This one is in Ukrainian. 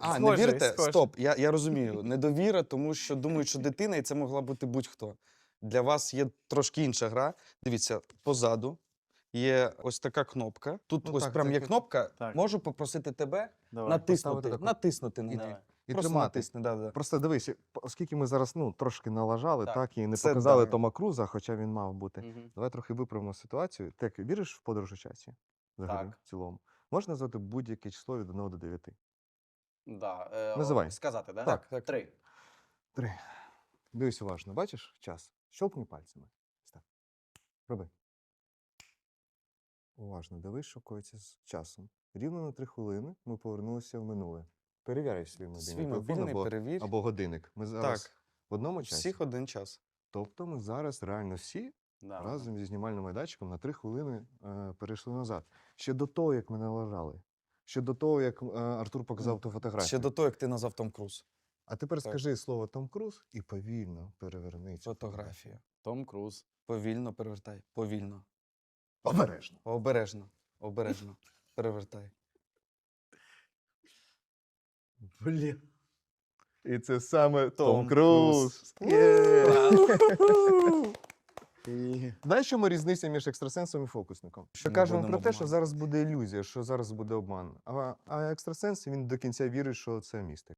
А, Схожий, не вірте? схожий. Стоп, я, я розумію. Недовіра, тому що думають, що дитина, і це могла бути будь-хто. Для вас є трошки інша гра. Дивіться, позаду є ось така кнопка. Тут Ну ось так, прям це є кнопка. Так. Можу попросити тебе Давай. натиснути, поставити таку- натиснути на неї. І Просто тримати. натисни, да, да. Просто дивись, оскільки ми зараз ну, трошки налажали, Так. так, і не Це показали да. Тома Круза, хоча він мав бути. Мгм. Давай трохи виправимо ситуацію. Ти як віриш в подорож у часі? Взагалі, Так. в цілому. Можна назвати будь-яке число від 1 до 9? Да, е, Називай. Сказати, да? Так, так. Три. Три. Дивись уважно, бачиш час? Щелкни пальцями. Ось Так. Роби. Уважно, дивись, що коїться з часом. Рівно на три хвилини ми повернулися в минуле. Перевіряй свій мобільний Свій телефон мобільний або, перевір. або годинник. Ми зараз Так, в одному часі. всіх один час. Тобто ми зараз реально всі Да. разом зі знімальним майданчиком на три хвилини е, перейшли назад. Ще до того, як ми налажали. Ще до того, як е, Артур показав ту фотографію. Ще до того, як ти назвав Том Круз. А тепер Так. скажи слово Том Круз і повільно переверни цю Фотографія. Том Круз. Повільно перевертай. Повільно. Обережно. Обережно. Обережно. Перевертай. Блін. І це саме Том, Том Круз. Круз. Є. Знаєш, чому різниця між екстрасенсом і фокусником? Що Не кажемо про те, що зараз буде ілюзія, що зараз буде обман. А, а екстрасенс він до кінця вірить, що це містик.